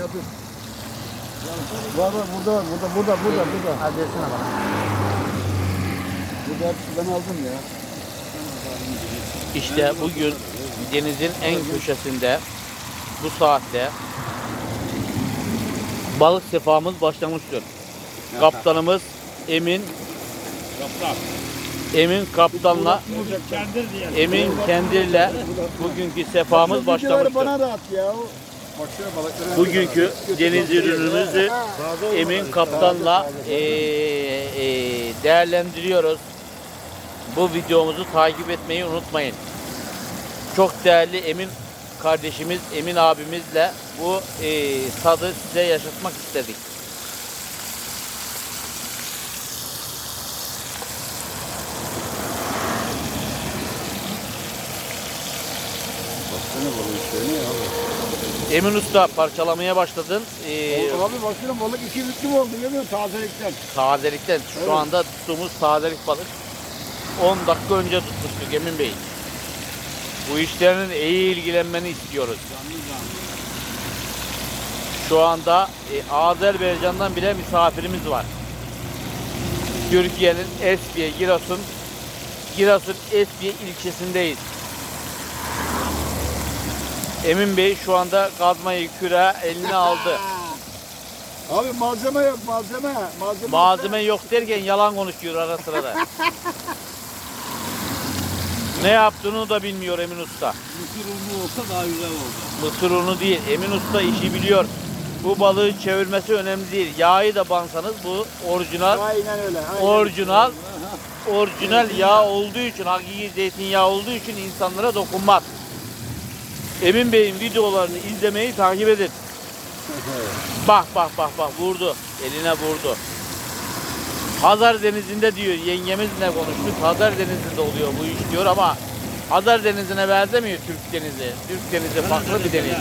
yapayım. Var var burada var burada burada burada burada. Hadi desene bana. Burada hepsi ben aldım ya. İşte bugün denizin en köşesinde bu saatte balık sefamız başlamıştır. Kaptanımız Emin Kaptan. Emin kaptanla. Emin Kendir'le bugünkü sefamız başlamıştır. bana da at ya. Şöyle. Bugünkü deniz ürünümüzü Emin Kaptan'la eee, eee, değerlendiriyoruz. Bu videomuzu takip etmeyi unutmayın. Çok değerli Emin kardeşimiz, Emin abimizle bu eee, tadı size yaşatmak istedik. Baksana işte ne abi. Emin Usta parçalamaya başladın. Eee, Abi baksana balık iki büklüm oldu görüyor musun tazelikten. tazelikten şu Evet. anda tuttuğumuz tazelik balık 10 dakika önce tutmuştuk Emin Bey. Bu işlerin iyi ilgilenmeni istiyoruz. Şu anda e, Azerbaycan'dan bile misafirimiz var. Türkiye'nin Esfiye, Giresun, Giresun Esfiye ilçesindeyiz. Emin Bey şu anda kazmayı küre eline aldı. Abi malzeme yok malzeme. Malzeme, Malzeme yok derken yalan konuşuyor ara sırada. ne yaptığını da bilmiyor Emin Usta. Mısır unu olsa daha güzel oldu. Mısır unu değil. Emin Usta işi biliyor. Bu balığı çevirmesi önemli değil. Yağı da bansanız bu orijinal Aynen öyle. Aynen. orijinal orijinal yağ olduğu için hakiki zeytinyağı olduğu için insanlara dokunmaz. Emin Bey'in videolarını izlemeyi takip edin. Bak bak bak bak vurdu. Eline vurdu. Hazar Denizi'nde diyor yengemizle konuştuk. Hazar Denizi'nde oluyor bu iş diyor ama Hazar Denizi'ne benzemiyor Türk Denizi. Türk Denizi farklı bir deniz.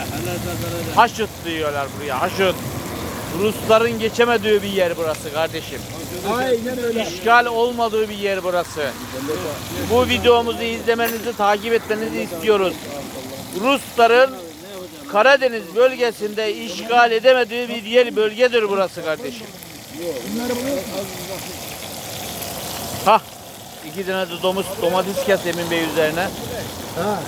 Haşıt diyorlar buraya haşıt. Rusların geçemediği bir yer burası kardeşim. Aynen öyle. İşgal olmadığı bir yer burası. Bu videomuzu izlemenizi, takip etmenizi istiyoruz. Rusların Karadeniz bölgesinde işgal edemediği bir yer bölgedir burası kardeşim. Ha, iki tane de domuz, domates kes Emin Bey üzerine. Ha.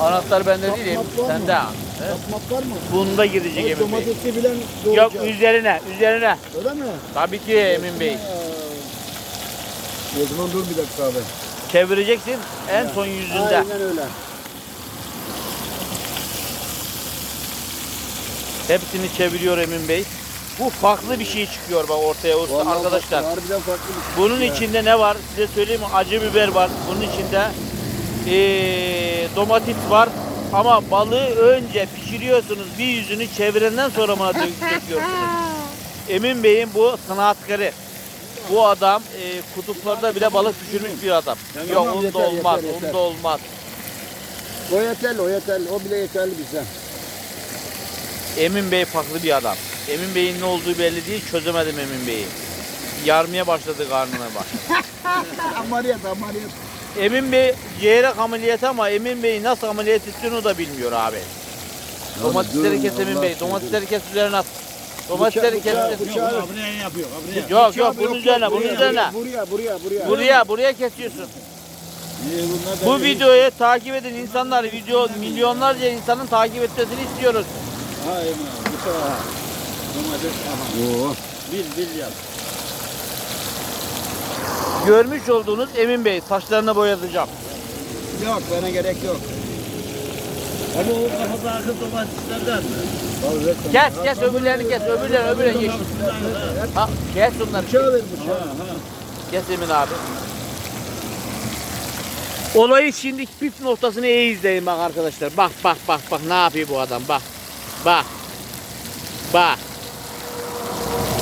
Anahtar bende değil, Emin, sende. ha. He? Yapmak var mı? Bunda girecek Emin Bey. domatesi bilen Yok doğacak. üzerine, üzerine. Öyle mi? Tabii ki Emin Bey. O zaman dur bir dakika abi. Çevireceksin en son yüzünde. Aynen öyle. Hepsini çeviriyor Emin Bey. Bu farklı bir şey çıkıyor bak ortaya usta Vallahi arkadaşlar. bak, Harbiden farklı bir şey. Bunun ya. içinde ne var? Size söyleyeyim mi? Acı biber var. Bunun içinde eee, domates var. Ama balığı önce pişiriyorsunuz. Bir yüzünü çevirenden sonra dök- döküyorsunuz. Emin Bey'in bu sanatkarı. Bu adam eee, kutuplarda bile balık pişirmiş bir adam. Tamam, Yok onda yeter, olmaz, yeter, yeter. onda olmaz. O yeterli o yeterli. O bile yeterli bize. Emin Bey farklı bir adam. Emin Bey'in ne olduğu belli değil. Çözemedim Emin Bey'i. Yarmaya başladı karnına bak. ameliyat ameliyat. Emin Bey ciğerek ameliyatı ama Emin Bey nasıl ameliyat ettiğini o da bilmiyor abi. Domatesleri kes Emin Allah Bey. Domatesleri kes üzerine at. Domatesleri kes. bıçağı, bıçağı. Yok buraya yapıyor. Buraya. Yok yok bunun üzerine bunun üzerine. Buraya buraya buraya. Buraya buraya kesiyorsun. Bu videoyu takip edin insanlar. Video milyonlarca insanın takip etmesini istiyoruz. Ha Emin abi. Bu tarafa. Domates. Aha. Oo. Bil bil yap. Görmüş olduğunuz Emin Bey saçlarını boyatacağım. Yok bana gerek yok. Ama o kafada akıl domateslerden mi? Kes kes öbürlerini kes öbürlerini öbürlerini geç. Ha, kes onları. Bıçağı ver bıçağı. Kes Emin abi. Olayı şimdi püf noktasını iyi izleyin bak arkadaşlar. Bak bak bak bak ne yapıyor bu adam bak. Bak. Bak.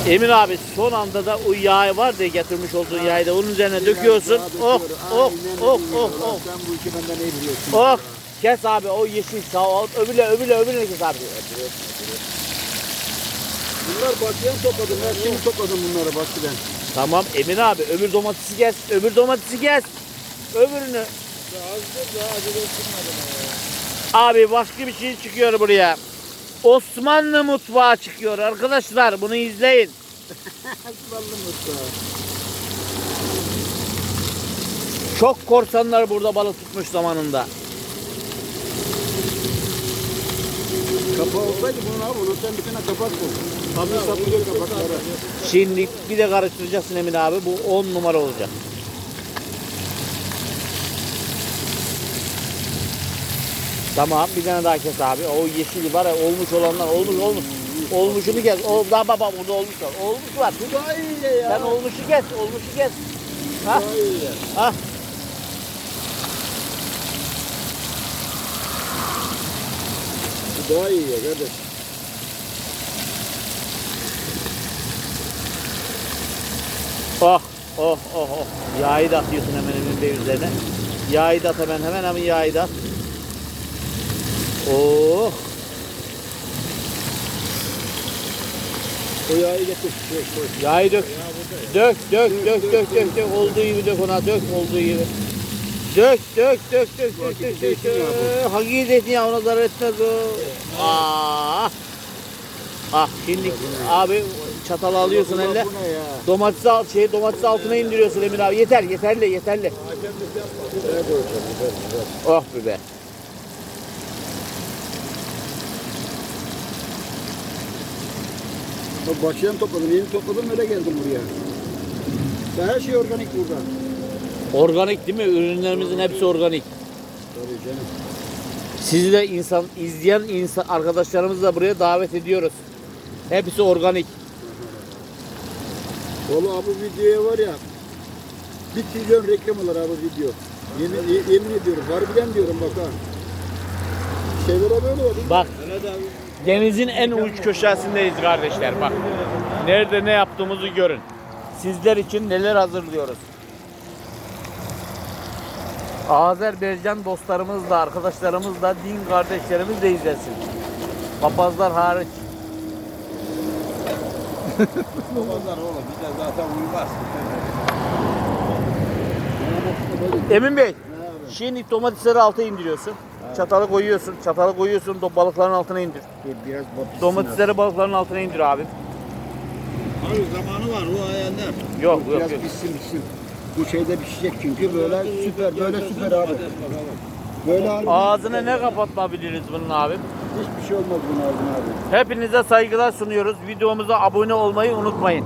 Emin abi son anda da o yağı var diye getirmiş olduğun yağı da onun üzerine döküyorsun. Oh öyle. oh Ulan oh. Sen bu işi benden iyi biliyorsun. Oh. Kes abi o yeşil sağ ol. Öbürle öbürle öbürle kes abi. Bunlar bakıyan topladım. Ben şimdi topladım bunları bahçeden. Tamam Emin abi öbür domatesi kes. Öbür domatesi kes. Öbürünü. Azdır daha acele ettirmedim. Abi başka bir şey çıkıyor buraya. Osmanlı mutfağı çıkıyor arkadaşlar. Bunu izleyin. Osmanlı mutfağı. Çok korsanlar burada balık tutmuş zamanında. Kapağı olsaydı bunu abi, onu sen bir tane kapak bul. Tabii satılıyor kapakları. Şimdi bir de karıştıracaksın Emin abi. Bu 10 numara olacak. Tamam bir tane daha kes abi. O yeşili var ya olmuş olanlar olmuş olmuş. Olmuşunu kes. O daha baba burada olmuş var. Olmuş var. Bu daha iyi ya. Sen olmuşu kes. Olmuşu kes. Ha? Daha iyi ya. Ha? Bu daha iyi ya kardeş. Oh oh oh oh. Yağı da atıyorsun hemen Bey üzerine. Yağı da at hemen hemen hemen yağı da at. Oh. O yağı getir. Şey. Yağı dök. Dök, dök, dök, dök, dök, dök. Olduğu gibi dök ona, dök olduğu gibi. Dök, dök, dök, dök, dök, dök, dök. Hakiki zeytinyağı ona zarar etmez o. Ah. Ah şimdi abi çatalı alıyorsun elle. Domatesi al, şey domatesi altına indiriyorsun Emir abi. Yeter, yeterli, yeterli. Biber. Oh biber. Bak bahçeden topladım, yeni topladım öyle geldim buraya. Ya her şey organik burada. Organik değil mi? Ürünlerimizin hepsi organik. Tabii canım. Sizi de insan izleyen insan arkadaşlarımızı da buraya davet ediyoruz. Hepsi organik. Valla abi videoya var ya. Bir trilyon reklam alır abi video. Yemin, ye- yemin ediyorum. Harbiden diyorum bak ha. Şeylere böyle oldu. Bak denizin en uç köşesindeyiz kardeşler bak. Nerede ne yaptığımızı görün. Sizler için neler hazırlıyoruz. Azerbaycan dostlarımız da arkadaşlarımız da din kardeşlerimiz de izlesin. Papazlar hariç. Babazlar oğlum bir de zaten uymaz. Emin Bey, şimdi domatesleri alta indiriyorsun. Çatalı koyuyorsun, çatalı koyuyorsun, do- balıkların altına indir. Biraz batışsın Domatesleri balıkların altına indir abi. Abi zamanı var o ayarlar. Yok abi. yok Biraz yok. pişsin pişsin. Bu şeyde pişecek çünkü böyle süper böyle süper abi. Böyle harbi Ağzına ne kapatabiliriz bunun abi? hiçbir şey olmaz bunun ağzına abi. Hepinize saygılar sunuyoruz. Videomuza abone olmayı unutmayın.